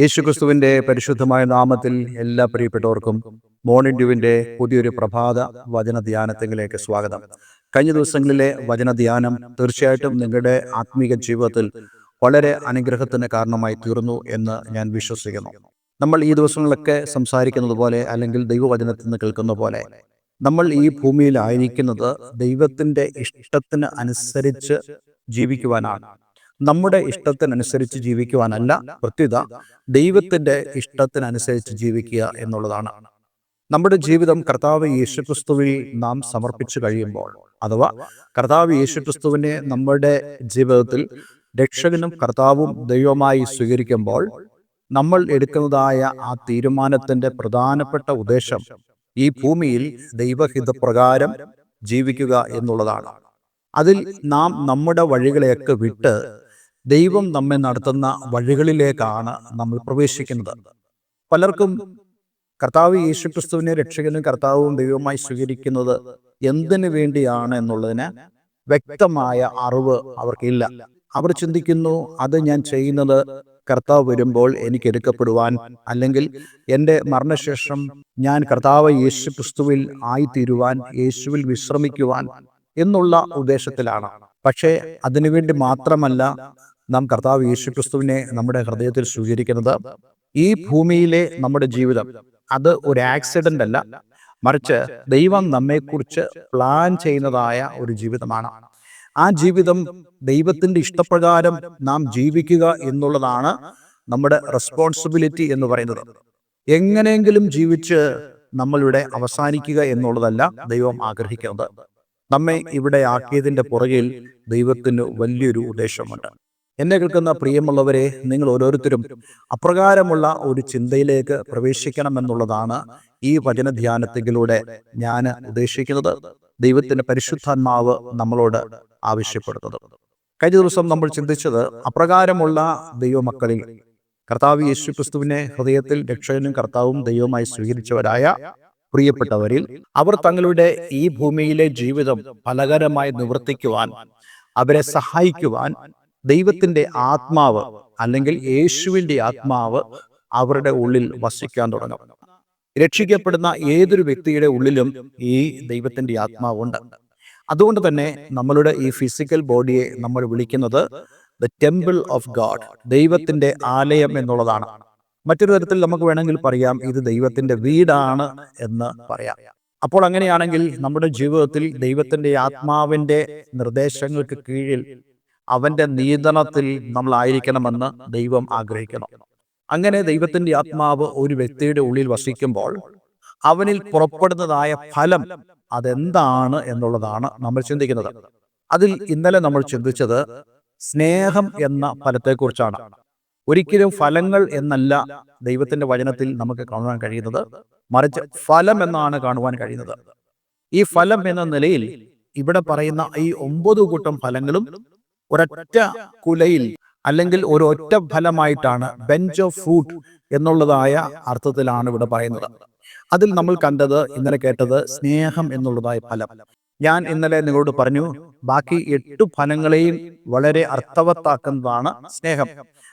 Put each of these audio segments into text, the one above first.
യേശുക്രിസ്തുവിന്റെ പരിശുദ്ധമായ നാമത്തിൽ എല്ലാ പ്രിയപ്പെട്ടവർക്കും മോർണിംഗ് ഡ്യൂവിന്റെ പുതിയൊരു പ്രഭാത വചന ധ്യാനത്തിലേക്ക് സ്വാഗതം. കഴിഞ്ഞ ദിവസങ്ങളിലെ വചന ധ്യാനം തീർച്ചയായിട്ടും നിങ്ങളുടെ ആത്മീക ജീവിതത്തിൽ വളരെ അനുഗ്രഹത്തിന് കാരണമായി തീർന്നു എന്ന് ഞാൻ വിശ്വസിക്കുന്നു. നമ്മൾ ഈ ദിവസങ്ങളിലൊക്കെ സംസാരിക്കുന്നത് പോലെ അല്ലെങ്കിൽ ദൈവവചനത്തിൽ നിന്ന് കേൾക്കുന്ന പോലെ നമ്മൾ ഈ ഭൂമിയിലായിരിക്കുന്നത് ദൈവത്തിന്റെ ഇഷ്ടത്തിന് അനുസരിച്ച് ജീവിക്കുവാനാണ്. നമ്മുടെ ഇഷ്ടത്തിനനുസരിച്ച് ജീവിക്കുവാനല്ല പ്രത്യുത ദൈവത്തിന്റെ ഇഷ്ടത്തിനനുസരിച്ച് ജീവിക്കുക എന്നുള്ളതാണ്. നമ്മുടെ ജീവിതം കർത്താവ് യേശുക്രിസ്തുവിൽ നാം സമർപ്പിച്ചു കഴിയുമ്പോൾ അഥവാ കർത്താവ് യേശുക്രിസ്തുവിനെ നമ്മുടെ ജീവിതത്തിൽ രക്ഷകനും കർത്താവും ദൈവമായി സ്വീകരിക്കുമ്പോൾ നമ്മൾ എടുക്കുന്നതായ ആ തീരുമാനത്തിന്റെ പ്രധാനപ്പെട്ട ഉദ്ദേശം ഈ ഭൂമിയിൽ ദൈവഹിതപ്രകാരം ജീവിക്കുക എന്നുള്ളതാണ്. അതിൽ നാം നമ്മുടെ വഴികളെയൊക്കെ വിട്ട് ദൈവം നമ്മെ നടത്തുന്ന വഴികളിലേക്കാണ് നമ്മൾ പ്രവേശിക്കുന്നത്. പലർക്കും കർത്താവ് യേശുക്രിസ്തുവിനെ രക്ഷകനും കർത്താവും ദൈവമായി സ്വീകരിക്കുന്നത് എന്തിനു വേണ്ടിയാണ് എന്നുള്ളതിന് വ്യക്തമായ അറിവ് അവർക്കില്ല. അവർ ചിന്തിക്കുന്നു അത് ഞാൻ ചെയ്യുന്നത് കർത്താവ് വരുമ്പോൾ എനിക്ക് എടുക്കപ്പെടുവാൻ അല്ലെങ്കിൽ എന്റെ മരണശേഷം ഞാൻ കർത്താവ് യേശു ക്രിസ്തുവിൽ ആയിത്തീരുവാൻ യേശുവിൽ വിശ്രമിക്കുവാൻ എന്നുള്ള ഉദ്ദേശത്തിലാണ്. പക്ഷേ അതിനുവേണ്ടി മാത്രമല്ല നാം കർത്താവ് യേശുക്രിസ്തുവിനെ നമ്മുടെ ഹൃദയത്തിൽ സ്വീകരിക്കുന്നത് ഈ ഭൂമിയിലെ നമ്മുടെ ജീവിതം. അത് ഒരു ആക്സിഡന്റ് അല്ല. മറിച്ച് ദൈവം നമ്മെക്കുറിച്ച് പ്ലാൻ ചെയ്യുന്നതായ ഒരു ജീവിതമാണ്. ആ ജീവിതം ദൈവത്തിന്റെ ഇഷ്ടപ്രകാരം നാം ജീവിക്കുക എന്നുള്ളതാണ് നമ്മുടെ റെസ്പോൺസിബിലിറ്റി എന്ന് പറയുന്നത്. എങ്ങനെയെങ്കിലും ജീവിച്ച് നമ്മളിവിടെ അവസാനിക്കുക എന്നുള്ളതല്ല ദൈവം ആഗ്രഹിക്കുന്നത്. നമ്മെ ഇവിടെ ആക്കിയതിന്റെ പുറകിൽ ദൈവത്തിന് വലിയൊരു ഉദ്ദേശമുണ്ട്. എന്നെ കേൾക്കുന്ന പ്രിയമുള്ളവരെ നിങ്ങൾ ഓരോരുത്തരും അപ്രകാരമുള്ള ഒരു ചിന്തയിലേക്ക് പ്രവേശിക്കണം എന്നുള്ളതാണ് ഈ വചനധ്യാനത്തിലൂടെ ഞാൻ ഉദ്ദേശിക്കുന്നത്. ദൈവത്തിന്റെ പരിശുദ്ധാത്മാവ് നമ്മളോട് ആവശ്യപ്പെടുന്നത്. കഴിഞ്ഞ ദിവസം നമ്മൾ ചിന്തിച്ചത് അപ്രകാരമുള്ള ദൈവമക്കളിൽ കർത്താവ് യേശു ക്രിസ്തുവിനെ ഹൃദയത്തിൽ രക്ഷകനും കർത്താവും ദൈവമായി സ്വീകരിച്ചവരായ പ്രിയപ്പെട്ടവരിൽ അവർ തങ്ങളുടെ ഈ ഭൂമിയിലെ ജീവിതം ഫലകരമായി നിവർത്തിക്കുവാൻ അവരെ സഹായിക്കുവാൻ ദൈവത്തിന്റെ ആത്മാവ് അല്ലെങ്കിൽ യേശുവിന്റെ ആത്മാവ് അവരുടെ ഉള്ളിൽ വസിക്കാൻ തുടങ്ങും. രക്ഷിക്കപ്പെടുന്ന ഏതൊരു വ്യക്തിയുടെ ഉള്ളിലും ഈ ദൈവത്തിന്റെ ആത്മാവുണ്ട്. അതുകൊണ്ട് തന്നെ നമ്മളുടെ ഈ ഫിസിക്കൽ ബോഡിയെ നമ്മൾ വിളിക്കുന്നത് ദ ടെമ്പിൾ ഓഫ് ഗാഡ് ദൈവത്തിന്റെ ആലയം എന്നുള്ളതാണ്. മറ്റൊരു തരത്തിൽ നമുക്ക് വേണമെങ്കിൽ പറയാം ഇത് ദൈവത്തിന്റെ വീടാണ് എന്ന് പറയാം. അപ്പോൾ അങ്ങനെയാണെങ്കിൽ നമ്മുടെ ജീവിതത്തിൽ ദൈവത്തിന്റെ ആത്മാവിന്റെ നിർദ്ദേശങ്ങൾക്ക് കീഴിൽ അവന്റെ നിയന്ത്രണത്തിൽ നമ്മൾ ആയിരിക്കണമെന്ന് ദൈവം ആഗ്രഹിക്കണം അങ്ങനെ ദൈവത്തിന്റെ ആത്മാവ് ഒരു വ്യക്തിയുടെ ഉള്ളിൽ വസിക്കുമ്പോൾ അവനിൽ പുറപ്പെടുന്നതായ ഫലം അതെന്താണ് എന്നുള്ളതാണ് നമ്മൾ ചിന്തിക്കുന്നത്. അതിൽ ഇന്നലെ നമ്മൾ ചിന്തിച്ചത് സ്നേഹം എന്ന ഫലത്തെക്കുറിച്ചാണ്. ഒരിക്കലും ഫലങ്ങൾ എന്നല്ല ദൈവത്തിന്റെ വചനത്തിൽ നമുക്ക് കാണുവാൻ കഴിയുന്നത്. മറിച്ച് ഫലം എന്നാണ് കാണുവാൻ കഴിയുന്നത്. ഈ ഫലം എന്ന നിലയിൽ ഇവിടെ പറയുന്ന ഈ ഒമ്പത് കൂട്ടം ഫലങ്ങളും ഒരൊറ്റ കുലയിൽ അല്ലെങ്കിൽ ഒരു ഒറ്റ ഫലമായിട്ടാണ് ബെഞ്ച് ഓഫ് ഫ്രൂട്ട് എന്നുള്ളതായ അർത്ഥത്തിലാണ് ഇവിടെ പറയുന്നത്. അതിൽ നമ്മൾ കണ്ടത് ഇന്നലെ കേട്ടത് സ്നേഹം എന്നുള്ളതായ ഫലം. ഞാൻ ഇന്നലെ നിങ്ങളോട് പറഞ്ഞു ബാക്കി എട്ട് ഫലങ്ങളെയും വളരെ അർത്ഥവത്താക്കുന്നതാണ് സ്നേഹം.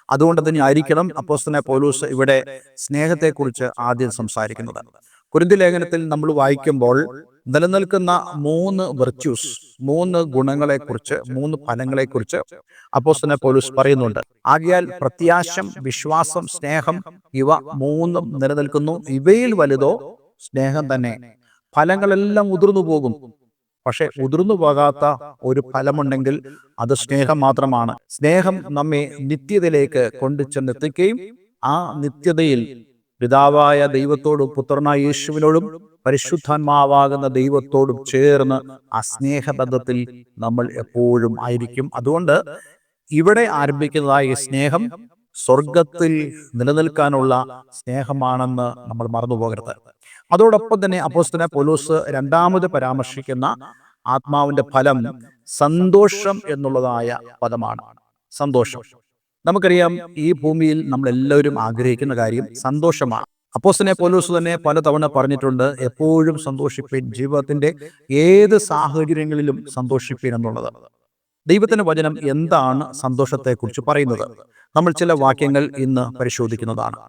അതുകൊണ്ട് തന്നെ ആയിരിക്കണം അപ്പോസ്തനെ പോലൂസ് ഇവിടെ സ്നേഹത്തെക്കുറിച്ച് ആദ്യം സംസാരിക്കുന്നത്. കുരുന്തി ലേഖനത്തിൽ നമ്മൾ വായിക്കുമ്പോൾ നിലനിൽക്കുന്ന മൂന്ന് വെർച്യൂസ് മൂന്ന് ഗുണങ്ങളെക്കുറിച്ച് മൂന്ന് ഫലങ്ങളെക്കുറിച്ച് അപ്പോസ്തനെ പോലൂസ് പറയുന്നുണ്ട്. ആകിയാൽ പ്രത്യാശം വിശ്വാസം സ്നേഹം ഇവ മൂന്നും നിലനിൽക്കുന്നു. ഇവയിൽ വലുതോ സ്നേഹം തന്നെ. ഫലങ്ങളെല്ലാം ഉതിർന്നു പോകും. പക്ഷെ ഉതിർന്നു പോകാത്ത ഒരു ഫലമുണ്ടെങ്കിൽ അത് സ്നേഹം മാത്രമാണ്. സ്നേഹം നമ്മെ നിത്യതയിലേക്ക് കൊണ്ടു ചെന്നെത്തിക്കുകയും ആ നിത്യതയിൽ പിതാവായ ദൈവത്തോടും പുത്രനായ യേശുവിനോടും പരിശുദ്ധാത്മാവാകുന്ന ദൈവത്തോടും ചേർന്ന് ആ സ്നേഹബന്ധത്തിൽ നമ്മൾ എപ്പോഴും ആയിരിക്കും. അതുകൊണ്ട് ഇവിടെ ആരംഭിക്കുന്നതായ സ്നേഹം സ്വർഗത്തിൽ നിലനിൽക്കാനുള്ള സ്നേഹമാണെന്ന് നമ്മൾ മറന്നുപോകരുത് അതോടൊപ്പം തന്നെ അപ്പോസ്തന പോലൂസ് രണ്ടാമത് പരാമർശിക്കുന്ന ആത്മാവിന്റെ ഫലം സന്തോഷം എന്നുള്ളതായ പദമാണ്. സന്തോഷം. നമുക്കറിയാം ഈ ഭൂമിയിൽ നമ്മളെല്ലാവരും ആഗ്രഹിക്കുന്ന കാര്യം സന്തോഷമാണ്. അപ്പോസ്തനെ പോലൂസ് തന്നെ പലതവണ പറഞ്ഞിട്ടുണ്ട് എപ്പോഴും സന്തോഷിപ്പീൻ ജീവിതത്തിന്റെ ഏത് സാഹചര്യങ്ങളിലും സന്തോഷിപ്പീൻ എന്നുള്ളത്. ദൈവത്തിന്റെ വചനം എന്താണ് സന്തോഷത്തെക്കുറിച്ച് പറയുന്നത്? നമ്മൾ ചില വാക്യങ്ങൾ ഇന്ന് പരിശോധിക്കുന്നതാണ്.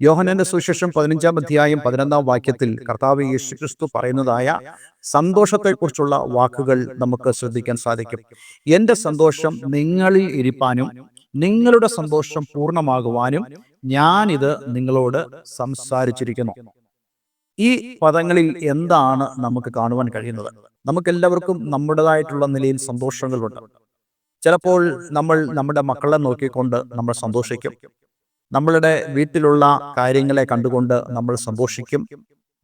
യോഹനന്റെ സുശേഷം പതിനഞ്ചാം അധ്യായം പതിനൊന്നാം വാക്യത്തിൽ കർത്താവ് യേശു ക്രിസ്തു പറയുന്നതായ സന്തോഷത്തെക്കുറിച്ചുള്ള വാക്കുകൾ നമുക്ക് ശ്രദ്ധിക്കാൻ സാധിക്കും. എന്റെ സന്തോഷം നിങ്ങളിൽ ഇരിപ്പാനും നിങ്ങളുടെ സന്തോഷം പൂർണമാകുവാനും ഞാനിത് നിങ്ങളോട് സംസാരിച്ചിരിക്കുന്നു. ഈ പദങ്ങളിൽ എന്താണ് നമുക്ക് കാണുവാൻ കഴിയുന്നത്? നമുക്കെല്ലാവർക്കും നമ്മുടേതായിട്ടുള്ള നിലയിൽ സന്തോഷങ്ങളുണ്ട്. ചിലപ്പോൾ നമ്മൾ നമ്മുടെ മക്കളെ നോക്കിക്കൊണ്ട് നമ്മൾ സന്തോഷിക്കും. നമ്മളുടെ വീട്ടിലുള്ള കാര്യങ്ങളെ കണ്ടുകൊണ്ട് നമ്മൾ സന്തോഷിക്കും.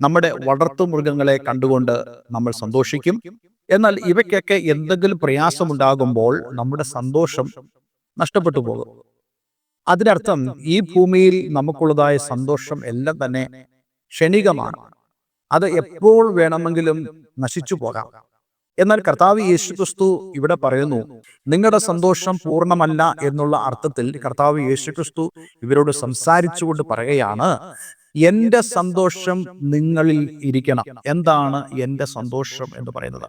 നമ്മുടെ വളർത്തു മൃഗങ്ങളെ കണ്ടുകൊണ്ട് നമ്മൾ സന്തോഷിക്കും. എന്നാൽ ഇവയ്ക്കൊക്കെ എന്തെങ്കിലും പ്രയാസമുണ്ടാകുമ്പോൾ നമ്മുടെ സന്തോഷം നഷ്ടപ്പെട്ടു പോകും. അതിനർത്ഥം ഈ ഭൂമിയിൽ നമുക്കുള്ളതായ സന്തോഷം എല്ലാം തന്നെ ക്ഷണികമാണ്. അത് എപ്പോൾ വേണമെങ്കിലും നശിച്ചു പോകാം. എന്നാൽ കർത്താവ് യേശുക്രിസ്തു ഇവിടെ പറയുന്നു നിങ്ങളുടെ സന്തോഷം പൂർണമല്ല എന്നുള്ള അർത്ഥത്തിൽ കർത്താവ് യേശുക്രിസ്തു ഇവരോട് സംസാരിച്ചുകൊണ്ട് പറയുകയാണ് എന്റെ സന്തോഷം നിങ്ങളിൽ ഇരിക്കണം. എന്താണ് എന്റെ സന്തോഷം എന്ന് പറയുന്നത്?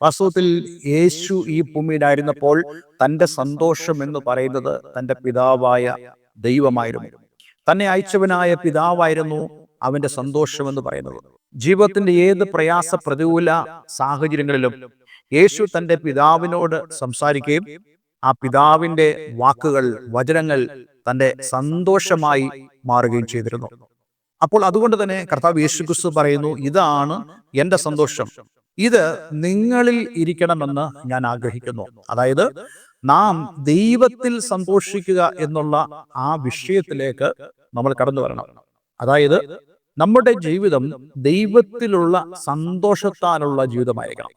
വാസ്തവത്തിൽ യേശു ഈ ഭൂമിയിലായിരുന്നപ്പോൾ തന്റെ സന്തോഷം എന്ന് പറയുന്നത് തന്റെ പിതാവായ ദൈവമായിരുന്നു. തന്നെ അയച്ചവനായ പിതാവായിരുന്നു അവന്റെ സന്തോഷം എന്ന് പറയുന്നത്. ജീവിതത്തിന്റെ ഏത് പ്രയാസ പ്രതികൂല സാഹചര്യങ്ങളിലും യേശു തന്റെ പിതാവിനോട് സംസാരിക്കുകയും ആ പിതാവിന്റെ വാക്കുകൾ വചനങ്ങൾ തന്റെ സന്തോഷമായി മാറുകയും ചെയ്തിരുന്നു. അപ്പോൾ അതുകൊണ്ട് തന്നെ കർത്താവ് യേശു ക്രിസ്തു പറയുന്നു ഇതാണ് എന്റെ സന്തോഷം. ഇത് നിങ്ങളിൽ ഇരിക്കണമെന്ന് ഞാൻ ആഗ്രഹിക്കുന്നു. അതായത് നാം ദൈവത്തിൽ സന്തോഷിക്കുക എന്നുള്ള ആ വിഷയത്തിലേക്ക് നമ്മൾ കടന്നു വരണം. അതായത് നമ്മുടെ ജീവിതം ദൈവത്തിലുള്ള സന്തോഷത്താലുള്ള ജീവിതമായിരിക്കണം.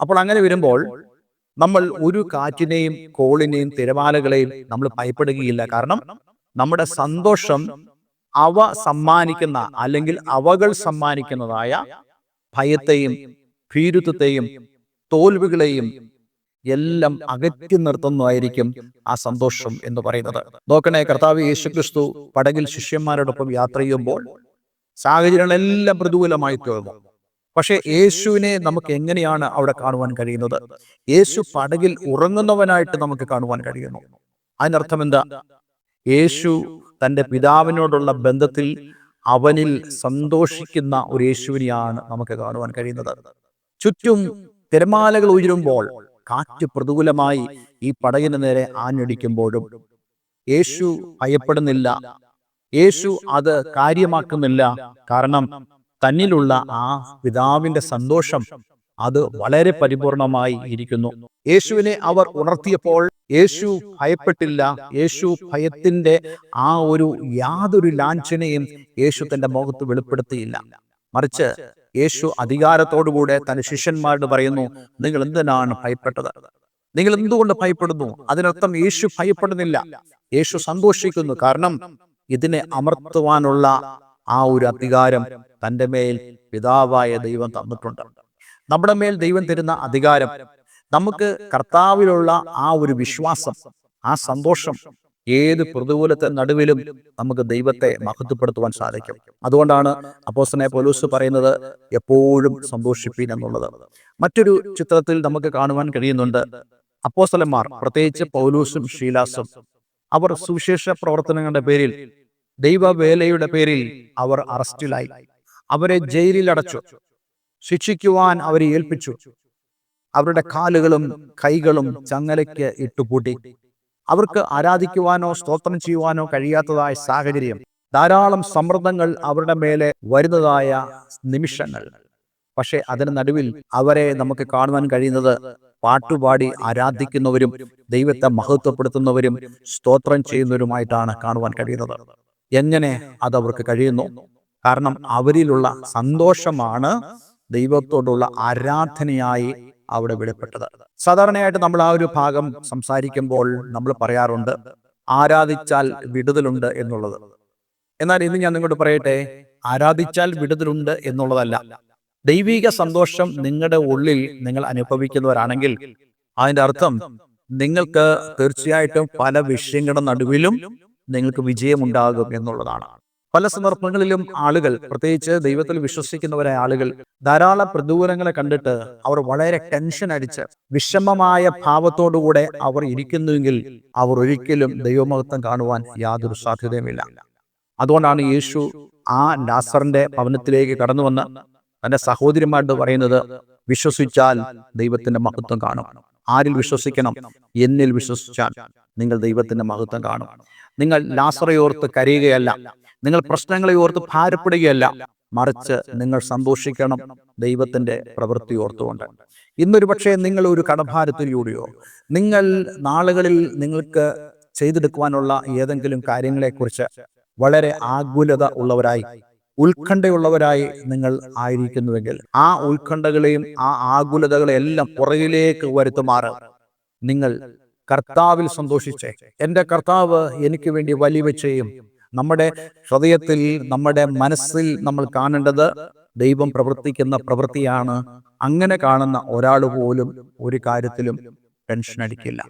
അപ്പോൾ അങ്ങനെ വരുമ്പോൾ നമ്മൾ ഒരു കാറ്റിനെയും കോളിനെയും തിരമാലകളെയും നമ്മൾ ഭയപ്പെടുകയില്ല. കാരണം നമ്മുടെ സന്തോഷം അവ സമ്മാനിക്കുന്ന അല്ലെങ്കിൽ അവകൾ സമ്മാനിക്കുന്നതായ ഭയത്തെയും ഭീരുത്വത്തെയും തോൽവികളെയും എല്ലാം അകറ്റി നിർത്തുന്നതായിരിക്കും ആ സന്തോഷം എന്ന് പറയുന്നത്. നോക്കണേ കർത്താവ് യേശുക്രിസ്തു പടകിൽ ശിഷ്യന്മാരോടൊപ്പം യാത്ര ചെയ്യുമ്പോൾ സാഹചര്യങ്ങളെല്ലാം പ്രതികൂലമായി തീർന്നു. പക്ഷെ യേശുവിനെ നമുക്ക് എങ്ങനെയാണ് അവിടെ കാണുവാൻ കഴിയുന്നത്? യേശു പടകിൽ ഉറങ്ങുന്നവനായിട്ട് നമുക്ക് കാണുവാൻ കഴിയുന്നു. അതിനർത്ഥം എന്താ? യേശു തന്റെ പിതാവിനോടുള്ള ബന്ധത്തിൽ അവനിൽ സന്തോഷിക്കുന്ന ഒരു യേശുവിനെയാണ് നമുക്ക് കാണുവാൻ കഴിയുന്നത്. ചുറ്റും തിരമാലകൾ ഉയരുമ്പോൾ കാറ്റ് പ്രതികൂലമായി ഈ പടകിന് നേരെ ആഞ്ഞടിക്കുമ്പോഴും യേശു ഭയപ്പെടുന്നില്ല. യേശു അത് കാര്യമാക്കുന്നില്ല. കാരണം തന്നിലുള്ള ആ പിതാവിന്റെ സന്തോഷം അത് വളരെ പരിപൂർണമായി ഇരിക്കുന്നു. യേശുവിനെ അവർ ഉണർത്തിയപ്പോൾ യേശു ഭയപ്പെട്ടില്ല. യേശു ഭയത്തിന്റെ ആ ഒരു യാതൊരു ലാഞ്ചനയും യേശു തന്റെ മുഖത്ത് വെളിപ്പെടുത്തിയില്ല. മറിച്ച് യേശു അധികാരത്തോടുകൂടെ തന്റെ ശിഷ്യന്മാരോട് പറയുന്നു നിങ്ങൾ എന്തിനാണ് ഭയപ്പെട്ടത്? നിങ്ങൾ എന്തുകൊണ്ട് ഭയപ്പെടുന്നു? അതിനർത്ഥം യേശു ഭയപ്പെടുന്നില്ല. യേശു സന്തോഷിക്കുന്നു. കാരണം ഇതിനെ അമർത്തുവാനുള്ള ആ ഒരു അധികാരം തന്റെ മേൽ പിതാവായ ദൈവം തന്നിട്ടുണ്ട്. നമ്മുടെ മേൽ ദൈവം തരുന്ന അധികാരം നമുക്ക് കർത്താവിലുള്ള ആ ഒരു വിശ്വാസം ആ സന്തോഷം ഏത് പ്രതികൂലത്തെ നടുവിലും നമുക്ക് ദൈവത്തെ മഹത്വപ്പെടുത്തുവാൻ സാധിക്കും. അതുകൊണ്ടാണ് അപ്പോസനെ പോലൂസ് പറയുന്നത് എപ്പോഴും സന്തോഷിപ്പീൻ എന്നുള്ളത്. മറ്റൊരു ചിത്രത്തിൽ നമുക്ക് കാണുവാൻ കഴിയുന്നുണ്ട് അപ്പോസ്തലന്മാർ പ്രത്യേകിച്ച് പൗലൂസും ഷീലാസും അവർ സുവിശേഷ പ്രവർത്തനങ്ങളുടെ പേരിൽ ദൈവവേലയുടെ പേരിൽ അവർ അറസ്റ്റിലായി. അവരെ ജയിലിൽ അടച്ചു ശിക്ഷിക്കുവാൻ അവരെ ഏൽപ്പിച്ചു. അവരുടെ കാലുകളും കൈകളും ചങ്ങലയ്ക്ക് ഇട്ടുപൂട്ടി. അവർക്ക് ആരാധിക്കുവാനോ സ്തോത്രം ചെയ്യുവാനോ കഴിയാത്തതായ സാഹചര്യം. ധാരാളം സമ്മർദ്ദങ്ങൾ അവരുടെ മേലെ വരുന്നതായ നിമിഷങ്ങൾ. പക്ഷെ അതിന് നടുവിൽ അവരെ നമുക്ക് കാണുവാൻ കഴിയുന്നത് പാട്ടുപാടി ആരാധിക്കുന്നവരും ദൈവത്തെ മഹത്വപ്പെടുത്തുന്നവരും സ്തോത്രം ചെയ്യുന്നവരുമായിട്ടാണ് കാണുവാൻ കഴിയുന്നത്. എങ്ങനെ അത് അവർക്ക് കഴിയുന്നു? കാരണം അവരിലുള്ള സന്തോഷമാണ് ദൈവത്തോടുള്ള ആരാധനയായി അവിടെ വെളിപ്പെട്ടത് സാധാരണയായിട്ട് നമ്മൾ ആ ഒരു ഭാഗം സംസാരിക്കുമ്പോൾ നമ്മൾ പറയാറുണ്ട് ആരാധിച്ചാൽ വിടുതലുണ്ട് എന്നുള്ളത്. എന്നാൽ ഇന്ന് ഞാൻ നിങ്ങളോട് പറയട്ടെ ആരാധിച്ചാൽ വിടുതലുണ്ട് എന്നുള്ളതല്ല. ദൈവിക സന്തോഷം നിങ്ങളുടെ ഉള്ളിൽ നിങ്ങൾ അനുഭവിക്കുന്നവരാണെങ്കിൽ അതിന്റെ അർത്ഥം നിങ്ങൾക്ക് തീർച്ചയായിട്ടും പല വിഷയങ്ങളുടെ നടുവിലും നിങ്ങൾക്ക് വിജയമുണ്ടാകും എന്നുള്ളതാണ്. പല സന്ദർഭങ്ങളിലും ആളുകൾ പ്രത്യേകിച്ച് ദൈവത്തിൽ വിശ്വസിക്കുന്നവരായ ആളുകൾ ധാരാളം പ്രതികൂലങ്ങളെ കണ്ടിട്ട് അവർ വളരെ ടെൻഷൻ അടിച്ച് വിഷമമായ ഭാവത്തോടുകൂടെ അവർ ഇരിക്കുന്നുവെങ്കിൽ അവർ ഒരിക്കലും ദൈവമഹത്വം കാണുവാൻ യാതൊരു സാധ്യതയുമില്ല. അതുകൊണ്ടാണ് യേശു ആ നാസറിന്റെ ഭവനത്തിലേക്ക് കടന്നു വന്ന് തന്റെ സഹോദരിമാരോട് പറയുന്നത് വിശ്വസിച്ചാൽ ദൈവത്തിന്റെ മഹത്വം കാണും. ആരിൽ വിശ്വസിക്കണം? എന്നിൽ വിശ്വസിച്ചാൽ നിങ്ങൾ ദൈവത്തിന്റെ മഹത്വം കാണും. നിങ്ങൾ ലാസറയോർത്ത് കരയുകയല്ല. നിങ്ങൾ പ്രശ്നങ്ങളെ ഓർത്ത് ഭാരപ്പെടുകയല്ല. മറിച്ച് നിങ്ങൾ സന്തോഷിക്കണം ദൈവത്തിന്റെ പ്രവൃത്തി ഓർത്തുകൊണ്ട്. ഇന്നൊരു പക്ഷേ നിങ്ങൾ ഒരു കടഭാരത്തിലൂടെയോ നിങ്ങൾ നാളുകളിൽ നിങ്ങൾക്ക് ചെയ്തെടുക്കുവാനുള്ള ഏതെങ്കിലും കാര്യങ്ങളെക്കുറിച്ച് വളരെ ആകുലത ഉള്ളവരായി ഉത്കണ്ഠയുള്ളവരായി നിങ്ങൾ ആയിരിക്കുന്നുവെങ്കിൽ ആ ഉത്കണ്ഠകളെയും ആ ആകുലതകളെല്ലാം പുറകിലേക്ക് വരുത്തുമാറ്. നിങ്ങൾ കർത്താവിൽ സന്തോഷിച്ചേ. എന്റെ കർത്താവ് എനിക്ക് വേണ്ടി വലിയ ചെയ്യും നമ്മുടെ ഹൃദയത്തിൽ നമ്മുടെ മനസ്സിൽ നമ്മൾ കാണേണ്ടത് ദൈവം പ്രവർത്തിക്കുന്ന പ്രവൃത്തിയാണ്. അങ്ങനെ കാണുന്ന ഒരാൾ പോലും ഒരു കാര്യത്തിലും ടെൻഷൻ അടിക്കില്ല.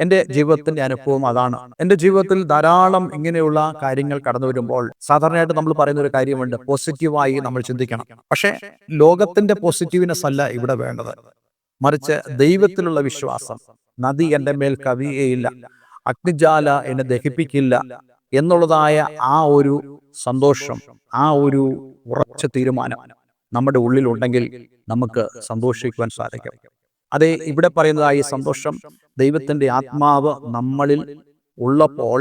എന്റെ ജീവിതത്തിന്റെ അനുഭവം അതാണ്. എന്റെ ജീവിതത്തിൽ ധാരാളം ഇങ്ങനെയുള്ള കാര്യങ്ങൾ കടന്നു വരുമ്പോൾ സാധാരണയായിട്ട് നമ്മൾ പറയുന്ന ഒരു കാര്യമുണ്ട്. പോസിറ്റീവായി നമ്മൾ ചിന്തിക്കണം. പക്ഷേ ലോകത്തിന്റെ പോസിറ്റീവ്നെസ് അല്ല ഇവിടെ വേണ്ടത്. മറിച്ച് ദൈവത്തിലുള്ള വിശ്വാസം. നദി എന്റെ മേൽ കവിയേയില്ല അഗ്നിജാല എന്നെ ദഹിപ്പിക്കില്ല. എന്നുള്ളതായ ആ ഒരു സന്തോഷം ആ ഒരു ഉറച്ച തീരുമാനം നമ്മുടെ ഉള്ളിലുണ്ടെങ്കിൽ നമുക്ക് സന്തോഷിക്കുവാൻ സാധിക്കും. അതെ ഇവിടെ പറയുന്നതായി സന്തോഷം ദൈവത്തിന്റെ ആത്മാവ് നമ്മളിൽ ഉള്ളപ്പോൾ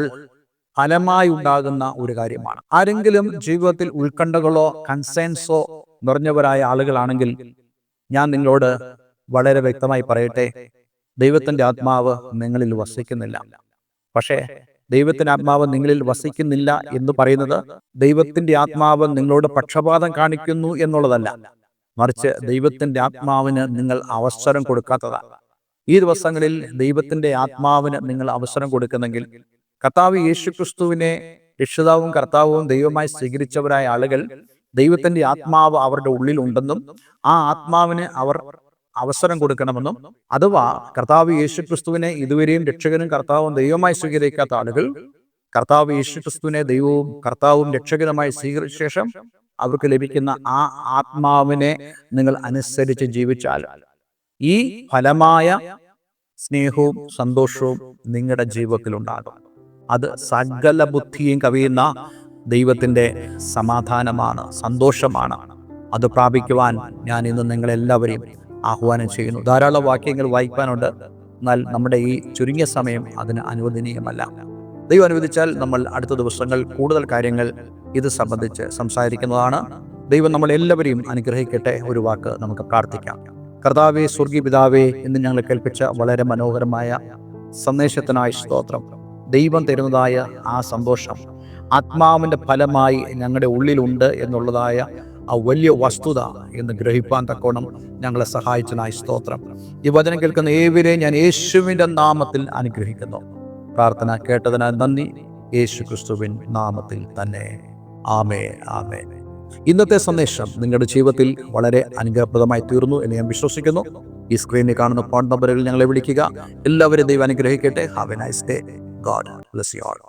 ഫലമായി ഉണ്ടാകുന്ന ഒരു കാര്യമാണ്. ആരെങ്കിലും ജീവിതത്തിൽ ഉത്കണ്ഠകളോ കൺസേൺസോ നിറഞ്ഞവരായ ആളുകളാണെങ്കിൽ ഞാൻ നിങ്ങളോട് വളരെ വ്യക്തമായി പറയട്ടെ ദൈവത്തിന്റെ ആത്മാവ് നിങ്ങളിൽ വസിക്കുന്നില്ല. പക്ഷേ ദൈവത്തിന്റെ ആത്മാവ് നിങ്ങളിൽ വസിക്കുന്നില്ല എന്ന് പറയുന്നത് ദൈവത്തിന്റെ ആത്മാവ് നിങ്ങളോട് പക്ഷപാതം കാണിക്കുന്നു എന്നുള്ളതല്ല. മറിച്ച് ദൈവത്തിന്റെ ആത്മാവിന് നിങ്ങൾ അവസരം കൊടുക്കാത്തതാണ് ഈ ദിവസങ്ങളിൽ ദൈവത്തിന്റെ ആത്മാവിന് നിങ്ങൾ അവസരം കൊടുക്കുന്നെങ്കിൽ കർത്താവ് യേശുക്രിസ്തുവിനെ രക്ഷിതാവും കർത്താവും ദൈവമായി സ്വീകരിച്ചവരായ ആളുകൾ ദൈവത്തിന്റെ ആത്മാവ് അവരുടെ ഉള്ളിൽ ഉണ്ടെന്നും ആ ആത്മാവിന് അവർ അവസരം കൊടുക്കണമെന്നും അഥവാ കർത്താവ് യേശു ക്രിസ്തുവിനെ ഇതുവരെയും രക്ഷകനും കർത്താവും ദൈവമായി സ്വീകരിക്കാത്ത ആളുകൾ കർത്താവ് യേശു ക്രിസ്തുവിനെ ദൈവവും കർത്താവും രക്ഷകനുമായി സ്വീകരിച്ച ശേഷം അവർക്ക് ലഭിക്കുന്ന ആ ആത്മാവിനെ നിങ്ങൾ അനുസരിച്ച് ജീവിച്ചാൽ ഈ ഫലമായ സ്നേഹവും സന്തോഷവും നിങ്ങളുടെ ജീവിതത്തിൽ ഉണ്ടാകും. അത് സകല ബുദ്ധിയും കവിയുന്ന ദൈവത്തിന്റെ സമാധാനമാണ് സന്തോഷമാണ്. അത് പ്രാപിക്കുവാൻ ഞാൻ ഇന്ന് നിങ്ങളെല്ലാവരെയും ആഹ്വാനം ചെയ്യുന്നു. ധാരാളം വാക്യങ്ങൾ വായിക്കാനുണ്ട് എന്നാൽ നമ്മുടെ ഈ ചുരുങ്ങിയ സമയം അതിന് അനുവദനീയമല്ല. ദൈവം അനുവദിച്ചാൽ നമ്മൾ അടുത്ത ദിവസങ്ങൾ കൂടുതൽ കാര്യങ്ങൾ ഇത് സംബന്ധിച്ച് സംസാരിക്കുന്നതാണ്. ദൈവം നമ്മൾ എല്ലാവരെയും അനുഗ്രഹിക്കട്ടെ. ഒരു വാക്ക് നമുക്ക് പ്രാർത്ഥിക്കാം. കർത്താവേ സ്വർഗീയ പിതാവേ എന്ന് ഞങ്ങൾ കേൾപ്പിച്ച വളരെ മനോഹരമായ സന്ദേശത്തിനായി സ്തോത്രം. ദൈവം തരുന്നതായ ആ സന്തോഷം ആത്മാവിന്റെ ഫലമായി ഞങ്ങളുടെ ഉള്ളിലുണ്ട് എന്നുള്ളതായ ആ വലിയ വസ്തുത എന്ന് ഗ്രഹിപ്പാൻ തക്കോണം ഞങ്ങളെ സഹായിച്ചനായി സ്തോത്രം. ഈ വചനം കേൾക്കുന്ന ഏവരെയും ഞാൻ യേശുവിന്റെ നാമത്തിൽ അനുഗ്രഹിക്കുന്നു. പ്രാർത്ഥന കേട്ടതിനാൽ നന്ദി. യേശു ക്രിസ്തുവിൻ നാമത്തിൽ തന്നെ. ആമേ ആമേ ഇന്നത്തെ സന്ദേശം നിങ്ങളുടെ ജീവിതത്തിൽ വളരെ അനുഗ്രഹപ്രദമായി തീർന്നു എന്ന് ഞാൻ വിശ്വസിക്കുന്നു. ഈ സ്ക്രീനിൽ കാണുന്ന ഫോൺ നമ്പറുകൾ ഞങ്ങളെ വിളിക്കുക. എല്ലാവരും ദൈവം അനുഗ്രഹിക്കട്ടെ. Have a nice day god bless you all